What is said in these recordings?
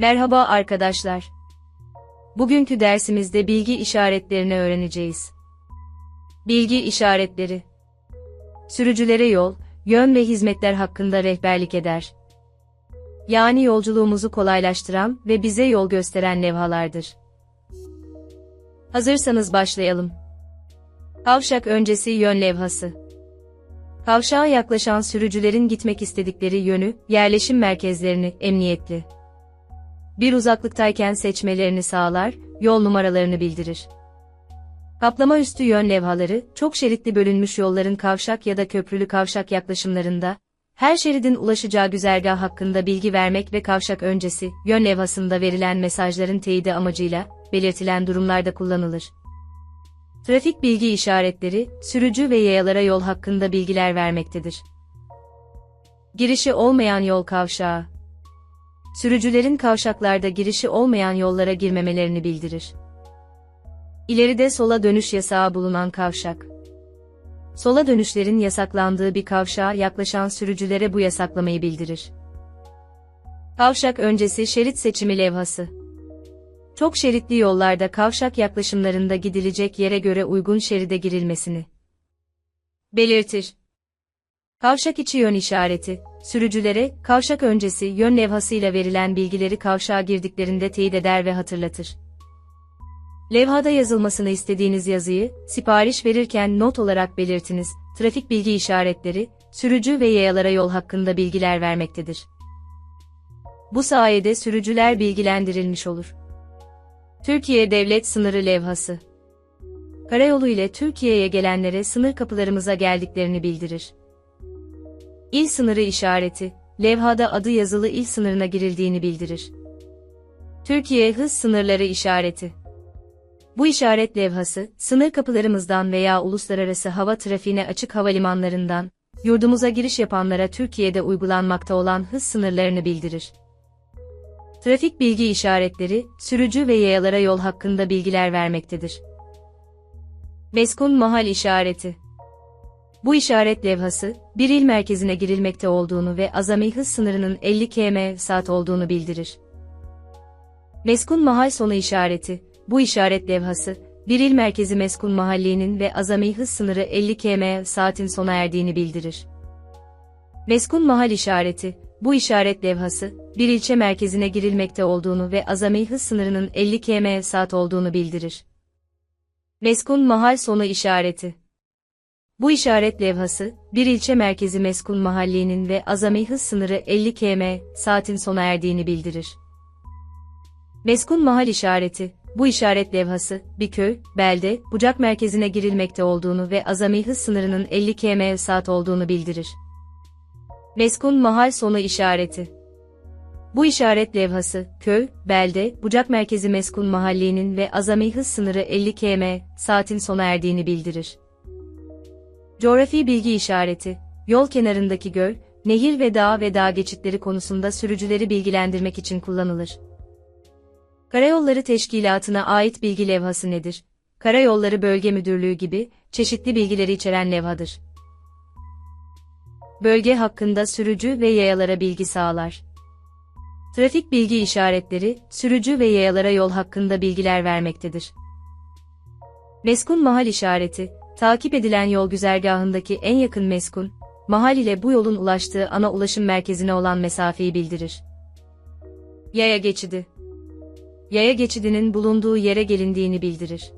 Merhaba arkadaşlar. Bugünkü dersimizde bilgi işaretlerini öğreneceğiz. Bilgi işaretleri Sürücülere yol, yön ve hizmetler hakkında rehberlik eder. Yani yolculuğumuzu kolaylaştıran ve bize yol gösteren levhalardır. Hazırsanız başlayalım. Kavşak öncesi yön levhası. Kavşağa yaklaşan sürücülerin gitmek istedikleri yönü, yerleşim merkezlerini, emniyetli. Bir uzaklıktayken seçmelerini sağlar, yol numaralarını bildirir. Kaplama üstü yön levhaları, çok şeritli bölünmüş yolların kavşak ya da köprülü kavşak yaklaşımlarında, her şeridin ulaşacağı güzergah hakkında bilgi vermek ve kavşak öncesi, yön levhasında verilen mesajların teyidi amacıyla, belirtilen durumlarda kullanılır. Trafik bilgi işaretleri, sürücü ve yayalara yol hakkında bilgiler vermektedir. Girişi olmayan yol kavşağı. Sürücülerin kavşaklarda girişi olmayan yollara girmemelerini bildirir. İleride sola dönüş yasağı bulunan kavşak. Sola dönüşlerin yasaklandığı bir kavşağa yaklaşan sürücülere bu yasaklamayı bildirir. Kavşak öncesi şerit seçimi levhası. Çok şeritli yollarda kavşak yaklaşımlarında gidilecek yere göre uygun şeride girilmesini belirtir. Kavşak içi yön işareti, sürücülere kavşak öncesi yön levhasıyla verilen bilgileri kavşağa girdiklerinde teyit eder ve hatırlatır. Levhada yazılmasını istediğiniz yazıyı, sipariş verirken not olarak belirtiniz, trafik bilgi işaretleri, sürücü ve yayalara yol hakkında bilgiler vermektedir. Bu sayede sürücüler bilgilendirilmiş olur. Türkiye Devlet Sınırı Levhası Karayolu ile Türkiye'ye gelenlere sınır kapılarımıza geldiklerini bildirir. İl sınırı işareti, levhada adı yazılı il sınırına girildiğini bildirir. Türkiye hız sınırları işareti. Bu işaret levhası, sınır kapılarımızdan veya uluslararası hava trafiğine açık havalimanlarından, yurdumuza giriş yapanlara Türkiye'de uygulanmakta olan hız sınırlarını bildirir. Trafik bilgi işaretleri, sürücü ve yayalara yol hakkında bilgiler vermektedir. Meskun mahal işareti. Bu işaret levhası, bir il merkezine girilmekte olduğunu ve azami hız sınırının 50 km saat olduğunu bildirir. Meskun mahal sonu işareti, bu işaret levhası, bir il merkezi meskun mahallinin ve azami hız sınırı 50 km saatin sona erdiğini bildirir. Meskun mahal işareti, bu işaret levhası, bir ilçe merkezine girilmekte olduğunu ve azami hız sınırının 50 km saat olduğunu bildirir. Meskun mahal sonu işareti. Bu işaret levhası, bir ilçe merkezi meskun mahallinin ve azami hız sınırı 50 km saatin sona erdiğini bildirir. Meskun mahal işareti, bu işaret levhası, bir köy, belde, bucak merkezine girilmekte olduğunu ve azami hız sınırının 50 km saat olduğunu bildirir. Meskun mahal sonu işareti. Bu işaret levhası, köy, belde, bucak merkezi meskun mahallinin ve azami hız sınırı 50 km saatin sona erdiğini bildirir. Coğrafi bilgi işareti, yol kenarındaki göl, nehir ve dağ ve dağ geçitleri konusunda sürücüleri bilgilendirmek için kullanılır. Karayolları Teşkilatı'na ait bilgi levhası nedir? Karayolları Bölge Müdürlüğü gibi çeşitli bilgileri içeren levhadır. Bölge hakkında sürücü ve yayalara bilgi sağlar. Trafik bilgi işaretleri, sürücü ve yayalara yol hakkında bilgiler vermektedir. Meskun mahal işareti, takip edilen yol güzergahındaki en yakın meskun, mahal ile bu yolun ulaştığı ana ulaşım merkezine olan mesafeyi bildirir. Yaya geçidi Yaya geçidinin bulunduğu yere gelindiğini bildirir.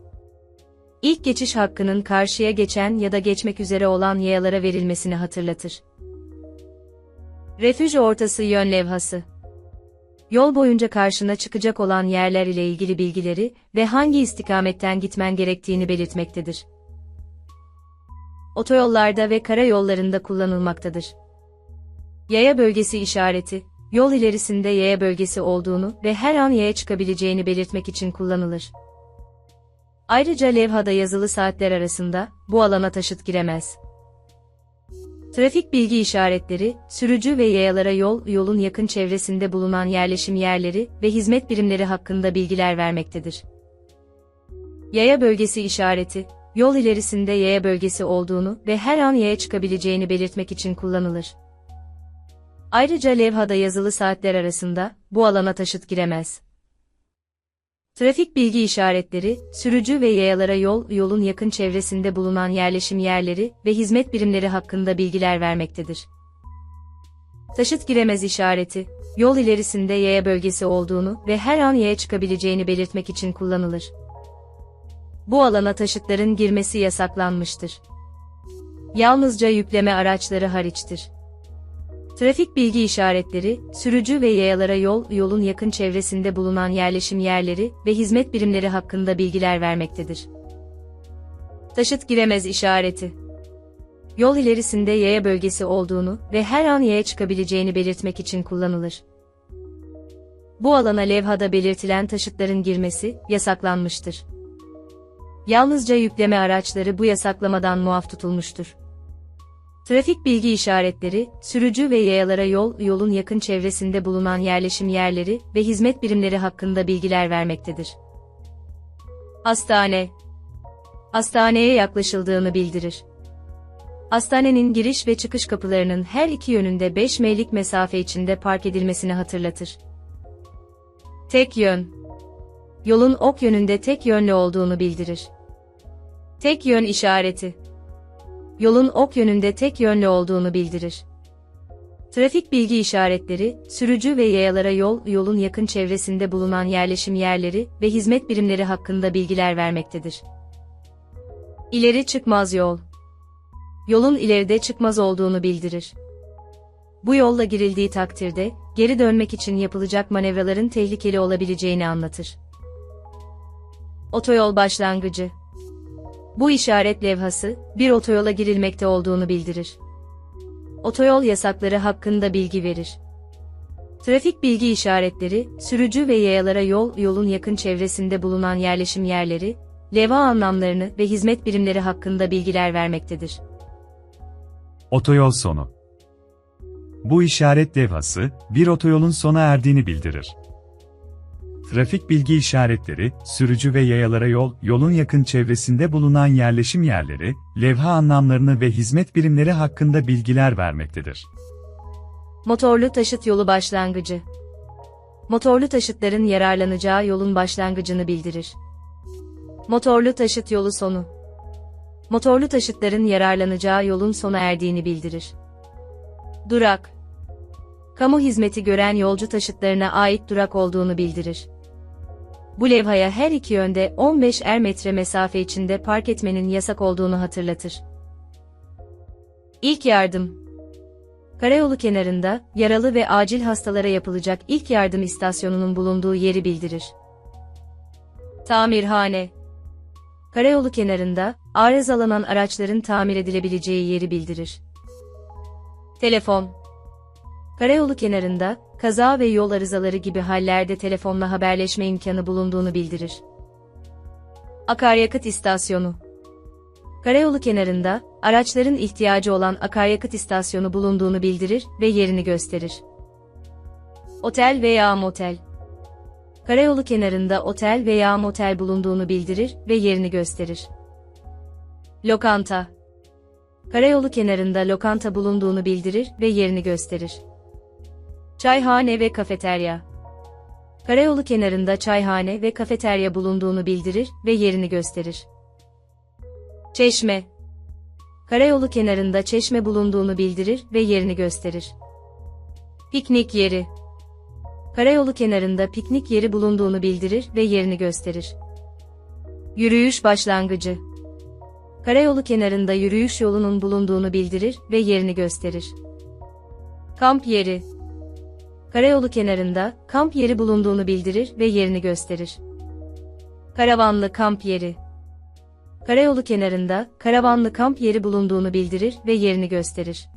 İlk geçiş hakkının karşıya geçen ya da geçmek üzere olan yayalara verilmesini hatırlatır. Refüj ortası yön levhası Yol boyunca karşına çıkacak olan yerler ile ilgili bilgileri ve hangi istikametten gitmen gerektiğini belirtmektedir otoyollarda ve karayollarında kullanılmaktadır. Yaya bölgesi işareti, yol ilerisinde yaya bölgesi olduğunu ve her an yaya çıkabileceğini belirtmek için kullanılır. Ayrıca levhada yazılı saatler arasında bu alana taşıt giremez. Trafik bilgi işaretleri, sürücü ve yayalara yol, yolun yakın çevresinde bulunan yerleşim yerleri ve hizmet birimleri hakkında bilgiler vermektedir. Yaya bölgesi işareti, yol ilerisinde yaya bölgesi olduğunu ve her an yaya çıkabileceğini belirtmek için kullanılır. Ayrıca levhada yazılı saatler arasında bu alana taşıt giremez. Trafik bilgi işaretleri, sürücü ve yayalara yol, yolun yakın çevresinde bulunan yerleşim yerleri ve hizmet birimleri hakkında bilgiler vermektedir. Taşıt giremez işareti, yol ilerisinde yaya bölgesi olduğunu ve her an yaya çıkabileceğini belirtmek için kullanılır. Bu alana taşıtların girmesi yasaklanmıştır. Yalnızca yükleme araçları hariçtir. Trafik bilgi işaretleri, sürücü ve yayalara yol, yolun yakın çevresinde bulunan yerleşim yerleri ve hizmet birimleri hakkında bilgiler vermektedir. Taşıt giremez işareti. Yol ilerisinde yaya bölgesi olduğunu ve her an yaya çıkabileceğini belirtmek için kullanılır. Bu alana levhada belirtilen taşıtların girmesi yasaklanmıştır. Yalnızca yükleme araçları bu yasaklamadan muaf tutulmuştur. Trafik bilgi işaretleri, sürücü ve yayalara yol, yolun yakın çevresinde bulunan yerleşim yerleri ve hizmet birimleri hakkında bilgiler vermektedir. Hastane Hastaneye yaklaşıldığını bildirir. Hastanenin giriş ve çıkış kapılarının her iki yönünde 5 meylik mesafe içinde park edilmesini hatırlatır. Tek yön Yolun ok yönünde tek yönlü olduğunu bildirir. Tek yön işareti yolun ok yönünde tek yönlü olduğunu bildirir. Trafik bilgi işaretleri, sürücü ve yayalara yol, yolun yakın çevresinde bulunan yerleşim yerleri ve hizmet birimleri hakkında bilgiler vermektedir. İleri çıkmaz yol. Yolun ileride çıkmaz olduğunu bildirir. Bu yolla girildiği takdirde, geri dönmek için yapılacak manevraların tehlikeli olabileceğini anlatır. Otoyol başlangıcı bu işaret levhası, bir otoyola girilmekte olduğunu bildirir. Otoyol yasakları hakkında bilgi verir. Trafik bilgi işaretleri, sürücü ve yayalara yol, yolun yakın çevresinde bulunan yerleşim yerleri, levha anlamlarını ve hizmet birimleri hakkında bilgiler vermektedir. Otoyol sonu. Bu işaret levhası, bir otoyolun sona erdiğini bildirir. Trafik bilgi işaretleri, sürücü ve yayalara yol, yolun yakın çevresinde bulunan yerleşim yerleri, levha anlamlarını ve hizmet birimleri hakkında bilgiler vermektedir. Motorlu taşıt yolu başlangıcı. Motorlu taşıtların yararlanacağı yolun başlangıcını bildirir. Motorlu taşıt yolu sonu. Motorlu taşıtların yararlanacağı yolun sona erdiğini bildirir. Durak. Kamu hizmeti gören yolcu taşıtlarına ait durak olduğunu bildirir. Bu levhaya her iki yönde 15 er metre mesafe içinde park etmenin yasak olduğunu hatırlatır. İlk yardım Karayolu kenarında, yaralı ve acil hastalara yapılacak ilk yardım istasyonunun bulunduğu yeri bildirir. Tamirhane Karayolu kenarında, arızalanan araçların tamir edilebileceği yeri bildirir. Telefon Karayolu kenarında, kaza ve yol arızaları gibi hallerde telefonla haberleşme imkanı bulunduğunu bildirir. Akaryakıt istasyonu Karayolu kenarında, araçların ihtiyacı olan akaryakıt istasyonu bulunduğunu bildirir ve yerini gösterir. Otel veya motel Karayolu kenarında otel veya motel bulunduğunu bildirir ve yerini gösterir. Lokanta Karayolu kenarında lokanta bulunduğunu bildirir ve yerini gösterir. Çayhane ve kafeterya. Karayolu kenarında çayhane ve kafeterya bulunduğunu bildirir ve yerini gösterir. Çeşme. Karayolu kenarında çeşme bulunduğunu bildirir ve yerini gösterir. Piknik yeri. Karayolu kenarında piknik yeri bulunduğunu bildirir ve yerini gösterir. Yürüyüş başlangıcı. Karayolu kenarında yürüyüş yolunun bulunduğunu bildirir ve yerini gösterir. Kamp yeri karayolu kenarında kamp yeri bulunduğunu bildirir ve yerini gösterir. Karavanlı kamp yeri Karayolu kenarında karavanlı kamp yeri bulunduğunu bildirir ve yerini gösterir.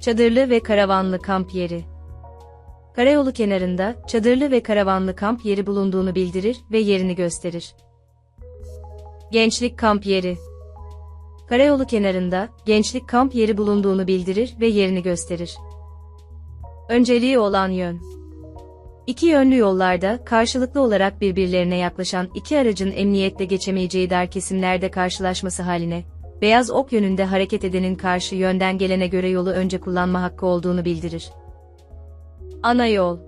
Çadırlı ve karavanlı kamp yeri Karayolu kenarında çadırlı ve karavanlı kamp yeri bulunduğunu bildirir ve yerini gösterir. Gençlik kamp yeri Karayolu kenarında gençlik kamp yeri bulunduğunu bildirir ve yerini gösterir. Önceliği olan yön. İki yönlü yollarda karşılıklı olarak birbirlerine yaklaşan iki aracın emniyetle geçemeyeceği dar kesimlerde karşılaşması haline, beyaz ok yönünde hareket edenin karşı yönden gelene göre yolu önce kullanma hakkı olduğunu bildirir. Ana yol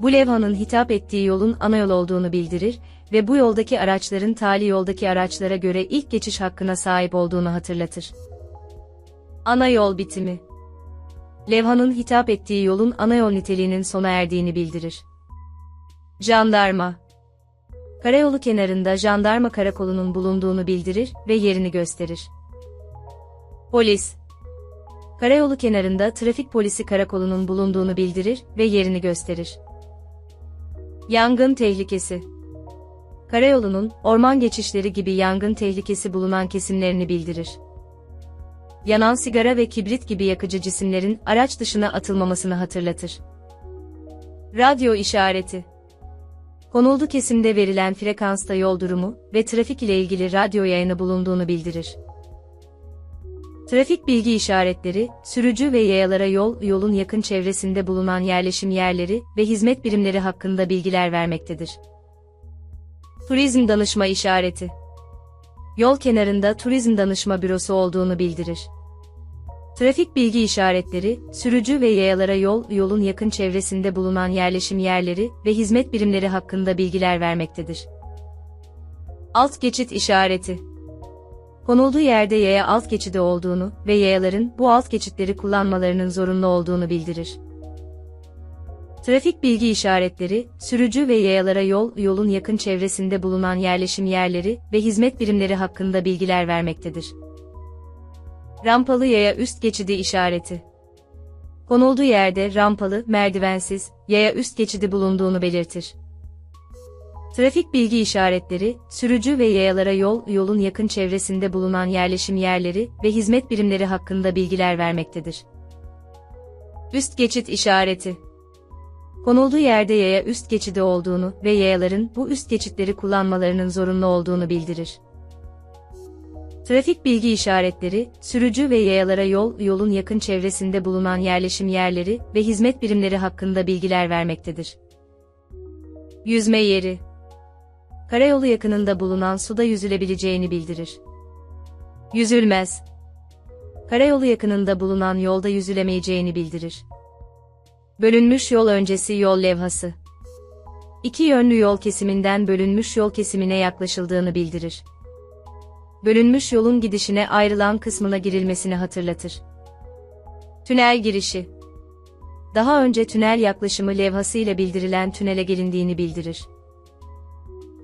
Bu levhanın hitap ettiği yolun ana yol olduğunu bildirir ve bu yoldaki araçların tali yoldaki araçlara göre ilk geçiş hakkına sahip olduğunu hatırlatır. Ana yol bitimi Levhanın hitap ettiği yolun ana yol niteliğinin sona erdiğini bildirir. Jandarma Karayolu kenarında jandarma karakolunun bulunduğunu bildirir ve yerini gösterir. Polis Karayolu kenarında trafik polisi karakolunun bulunduğunu bildirir ve yerini gösterir. Yangın tehlikesi Karayolunun, orman geçişleri gibi yangın tehlikesi bulunan kesimlerini bildirir. Yanan sigara ve kibrit gibi yakıcı cisimlerin araç dışına atılmamasını hatırlatır. Radyo işareti Konuldu kesimde verilen frekansta yol durumu ve trafik ile ilgili radyo yayını bulunduğunu bildirir. Trafik bilgi işaretleri, sürücü ve yayalara yol, yolun yakın çevresinde bulunan yerleşim yerleri ve hizmet birimleri hakkında bilgiler vermektedir. Turizm danışma işareti Yol kenarında turizm danışma bürosu olduğunu bildirir. Trafik bilgi işaretleri, sürücü ve yayalara yol, yolun yakın çevresinde bulunan yerleşim yerleri ve hizmet birimleri hakkında bilgiler vermektedir. Alt geçit işareti Konulduğu yerde yaya alt geçidi olduğunu ve yayaların bu alt geçitleri kullanmalarının zorunlu olduğunu bildirir. Trafik bilgi işaretleri, sürücü ve yayalara yol, yolun yakın çevresinde bulunan yerleşim yerleri ve hizmet birimleri hakkında bilgiler vermektedir. Rampalı yaya üst geçidi işareti. Konulduğu yerde rampalı, merdivensiz, yaya üst geçidi bulunduğunu belirtir. Trafik bilgi işaretleri, sürücü ve yayalara yol, yolun yakın çevresinde bulunan yerleşim yerleri ve hizmet birimleri hakkında bilgiler vermektedir. Üst geçit işareti. Konulduğu yerde yaya üst geçidi olduğunu ve yayaların bu üst geçitleri kullanmalarının zorunlu olduğunu bildirir. Trafik bilgi işaretleri, sürücü ve yayalara yol, yolun yakın çevresinde bulunan yerleşim yerleri ve hizmet birimleri hakkında bilgiler vermektedir. Yüzme yeri Karayolu yakınında bulunan suda yüzülebileceğini bildirir. Yüzülmez Karayolu yakınında bulunan yolda yüzülemeyeceğini bildirir. Bölünmüş yol öncesi yol levhası. İki yönlü yol kesiminden bölünmüş yol kesimine yaklaşıldığını bildirir. Bölünmüş yolun gidişine ayrılan kısmına girilmesini hatırlatır. Tünel girişi. Daha önce tünel yaklaşımı levhasıyla bildirilen tünele gelindiğini bildirir.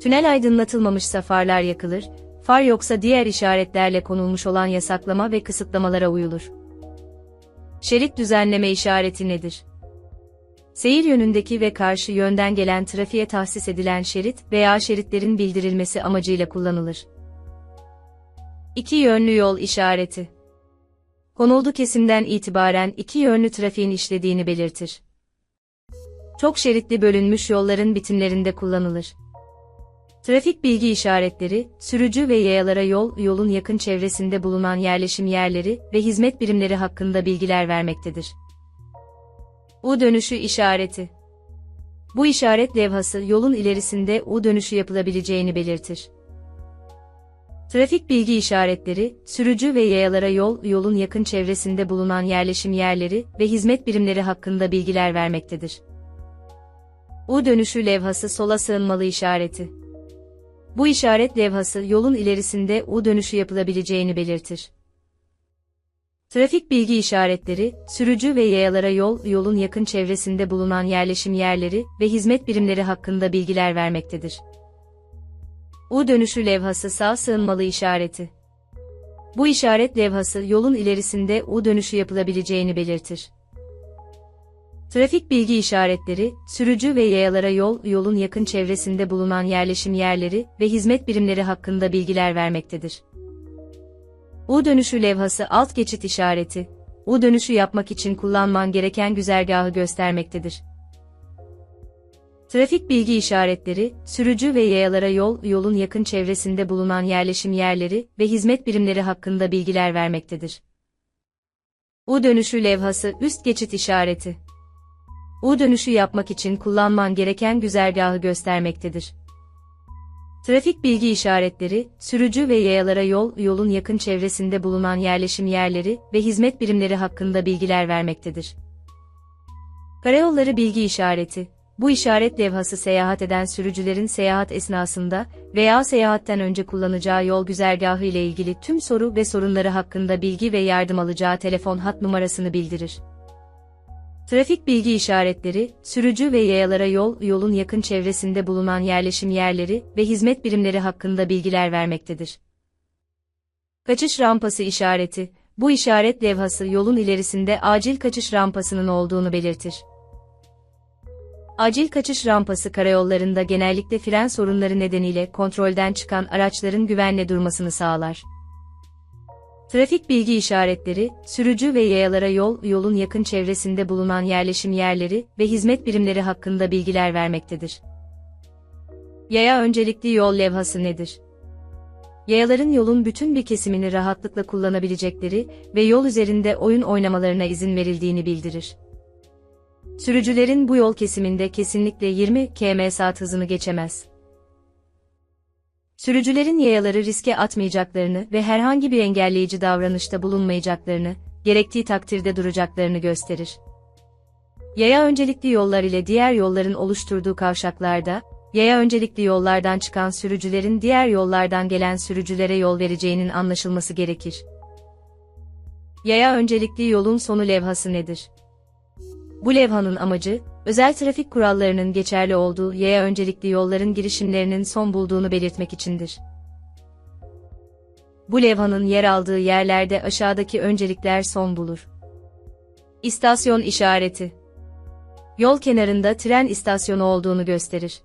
Tünel aydınlatılmamışsa farlar yakılır, far yoksa diğer işaretlerle konulmuş olan yasaklama ve kısıtlamalara uyulur. Şerit düzenleme işareti nedir? Seyir yönündeki ve karşı yönden gelen trafiğe tahsis edilen şerit veya şeritlerin bildirilmesi amacıyla kullanılır. İki yönlü yol işareti. Konuldu kesimden itibaren iki yönlü trafiğin işlediğini belirtir. Çok şeritli bölünmüş yolların bitimlerinde kullanılır. Trafik bilgi işaretleri, sürücü ve yayalara yol, yolun yakın çevresinde bulunan yerleşim yerleri ve hizmet birimleri hakkında bilgiler vermektedir. U dönüşü işareti. Bu işaret levhası yolun ilerisinde U dönüşü yapılabileceğini belirtir. Trafik bilgi işaretleri, sürücü ve yayalara yol, yolun yakın çevresinde bulunan yerleşim yerleri ve hizmet birimleri hakkında bilgiler vermektedir. U dönüşü levhası sola sığınmalı işareti. Bu işaret levhası yolun ilerisinde U dönüşü yapılabileceğini belirtir. Trafik bilgi işaretleri, sürücü ve yayalara yol, yolun yakın çevresinde bulunan yerleşim yerleri ve hizmet birimleri hakkında bilgiler vermektedir. U dönüşü levhası sağ sığınmalı işareti. Bu işaret levhası yolun ilerisinde U dönüşü yapılabileceğini belirtir. Trafik bilgi işaretleri, sürücü ve yayalara yol, yolun yakın çevresinde bulunan yerleşim yerleri ve hizmet birimleri hakkında bilgiler vermektedir. U dönüşü levhası alt geçit işareti, U dönüşü yapmak için kullanman gereken güzergahı göstermektedir. Trafik bilgi işaretleri, sürücü ve yayalara yol, yolun yakın çevresinde bulunan yerleşim yerleri ve hizmet birimleri hakkında bilgiler vermektedir. U dönüşü levhası üst geçit işareti. U dönüşü yapmak için kullanman gereken güzergahı göstermektedir. Trafik bilgi işaretleri, sürücü ve yayalara yol, yolun yakın çevresinde bulunan yerleşim yerleri ve hizmet birimleri hakkında bilgiler vermektedir. Karayolları bilgi işareti, bu işaret levhası seyahat eden sürücülerin seyahat esnasında veya seyahatten önce kullanacağı yol güzergahı ile ilgili tüm soru ve sorunları hakkında bilgi ve yardım alacağı telefon hat numarasını bildirir. Trafik bilgi işaretleri, sürücü ve yayalara yol, yolun yakın çevresinde bulunan yerleşim yerleri ve hizmet birimleri hakkında bilgiler vermektedir. Kaçış rampası işareti, bu işaret levhası yolun ilerisinde acil kaçış rampasının olduğunu belirtir. Acil kaçış rampası karayollarında genellikle fren sorunları nedeniyle kontrolden çıkan araçların güvenle durmasını sağlar. Trafik bilgi işaretleri, sürücü ve yayalara yol, yolun yakın çevresinde bulunan yerleşim yerleri ve hizmet birimleri hakkında bilgiler vermektedir. Yaya öncelikli yol levhası nedir? Yayaların yolun bütün bir kesimini rahatlıkla kullanabilecekleri ve yol üzerinde oyun oynamalarına izin verildiğini bildirir. Sürücülerin bu yol kesiminde kesinlikle 20 km/s hızını geçemez. Sürücülerin yayaları riske atmayacaklarını ve herhangi bir engelleyici davranışta bulunmayacaklarını, gerektiği takdirde duracaklarını gösterir. Yaya öncelikli yollar ile diğer yolların oluşturduğu kavşaklarda, yaya öncelikli yollardan çıkan sürücülerin diğer yollardan gelen sürücülere yol vereceğinin anlaşılması gerekir. Yaya öncelikli yolun sonu levhası nedir? Bu levhanın amacı, özel trafik kurallarının geçerli olduğu yaya öncelikli yolların girişimlerinin son bulduğunu belirtmek içindir. Bu levhanın yer aldığı yerlerde aşağıdaki öncelikler son bulur. İstasyon işareti. Yol kenarında tren istasyonu olduğunu gösterir.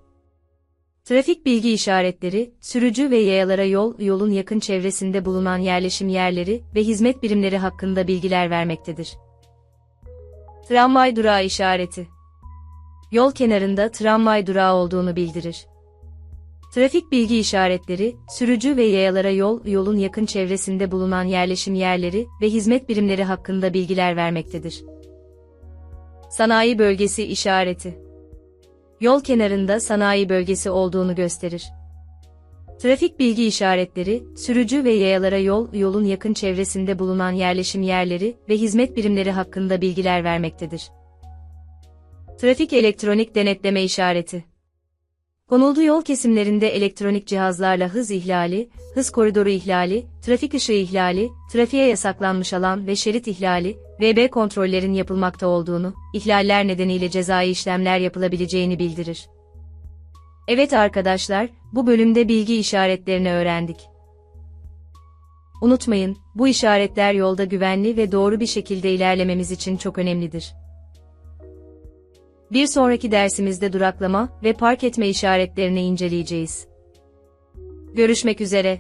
Trafik bilgi işaretleri, sürücü ve yayalara yol, yolun yakın çevresinde bulunan yerleşim yerleri ve hizmet birimleri hakkında bilgiler vermektedir. Tramvay durağı işareti. Yol kenarında tramvay durağı olduğunu bildirir. Trafik bilgi işaretleri, sürücü ve yayalara yol, yolun yakın çevresinde bulunan yerleşim yerleri ve hizmet birimleri hakkında bilgiler vermektedir. Sanayi bölgesi işareti. Yol kenarında sanayi bölgesi olduğunu gösterir. Trafik bilgi işaretleri, sürücü ve yayalara yol, yolun yakın çevresinde bulunan yerleşim yerleri ve hizmet birimleri hakkında bilgiler vermektedir. Trafik elektronik denetleme işareti. Konulduğu yol kesimlerinde elektronik cihazlarla hız ihlali, hız koridoru ihlali, trafik ışığı ihlali, trafiğe yasaklanmış alan ve şerit ihlali, VB kontrollerin yapılmakta olduğunu, ihlaller nedeniyle cezai işlemler yapılabileceğini bildirir. Evet arkadaşlar, bu bölümde bilgi işaretlerini öğrendik. Unutmayın, bu işaretler yolda güvenli ve doğru bir şekilde ilerlememiz için çok önemlidir. Bir sonraki dersimizde duraklama ve park etme işaretlerini inceleyeceğiz. Görüşmek üzere.